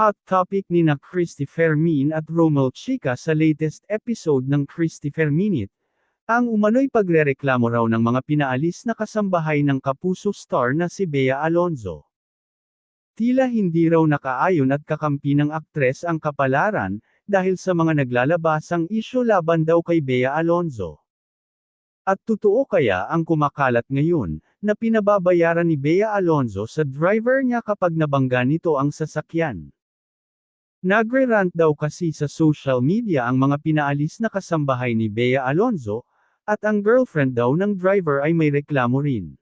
Hot topic ni na Christy Fermin at Romel Chica sa latest episode ng Christy Ferminit. Ang umano'y pagrereklamo raw ng mga pinaalis na kasambahay ng kapuso star na si Bea Alonzo. Tila hindi raw nakaayon at kakampi ng aktres ang kapalaran, dahil sa mga naglalabasang isyo laban daw kay Bea Alonzo. At totoo kaya ang kumakalat ngayon, na pinababayaran ni Bea Alonzo sa driver niya kapag nabangga nito ang sasakyan. Nagre-rant daw kasi sa social media ang mga pinaalis na kasambahay ni Bea Alonzo, at ang girlfriend daw ng driver ay may reklamo rin.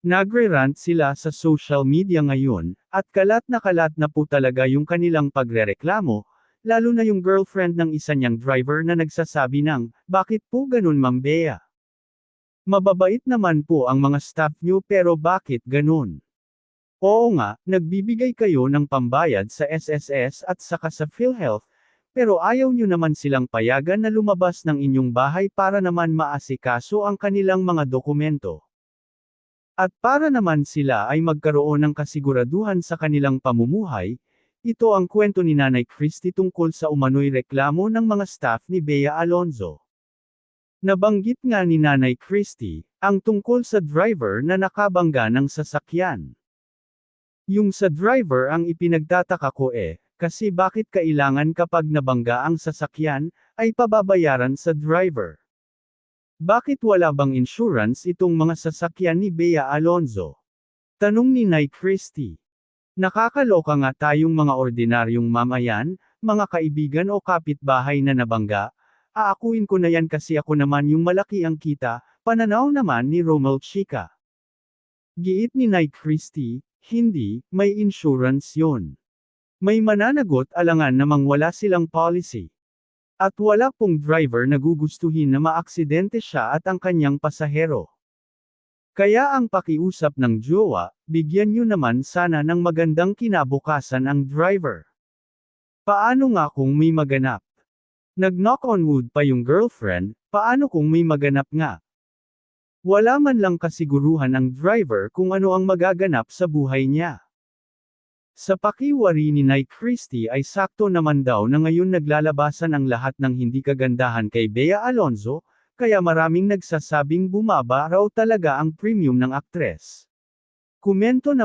Nagre-rant sila sa social media ngayon, at kalat na kalat na po talaga yung kanilang pagrereklamo, lalo na yung girlfriend ng isa niyang driver na nagsasabi ng, bakit po ganun Ma'am Bea? Mababait naman po ang mga staff niyo pero bakit ganun? Oo nga, nagbibigay kayo ng pambayad sa SSS at saka sa PhilHealth, pero ayaw nyo naman silang payagan na lumabas ng inyong bahay para naman maasikaso ang kanilang mga dokumento. At para naman sila ay magkaroon ng kasiguraduhan sa kanilang pamumuhay, ito ang kwento ni Nanay Christy tungkol sa umano'y reklamo ng mga staff ni Bea Alonzo. Nabanggit nga ni Nanay Christy, ang tungkol sa driver na nakabangga ng sasakyan. Yung sa driver ang ipinagtataka ko eh, kasi bakit kailangan kapag nabangga ang sasakyan, ay pababayaran sa driver? Bakit wala bang insurance itong mga sasakyan ni Bea Alonzo? Tanong ni Nay Christie. Nakakaloka nga tayong mga ordinaryong mamayan, mga kaibigan o kapitbahay na nabangga, aakuin ko na yan kasi ako naman yung malaki ang kita, pananaw naman ni Romel Chica. Giit ni Nay Christie, hindi, may insurance yon. May mananagot alangan namang wala silang policy. At wala pong driver na gugustuhin na maaksidente siya at ang kanyang pasahero. Kaya ang pakiusap ng jowa, bigyan nyo naman sana ng magandang kinabukasan ang driver. Paano nga kung may maganap? Nag-knock on wood pa yung girlfriend, paano kung may maganap nga? Wala man lang kasiguruhan ang driver kung ano ang magaganap sa buhay niya. Sa pakiwari ni Nay Christie ay sakto naman daw na ngayon naglalabasan ang lahat ng hindi kagandahan kay Bea Alonzo, kaya maraming nagsasabing bumaba raw talaga ang premium ng aktres. Komento na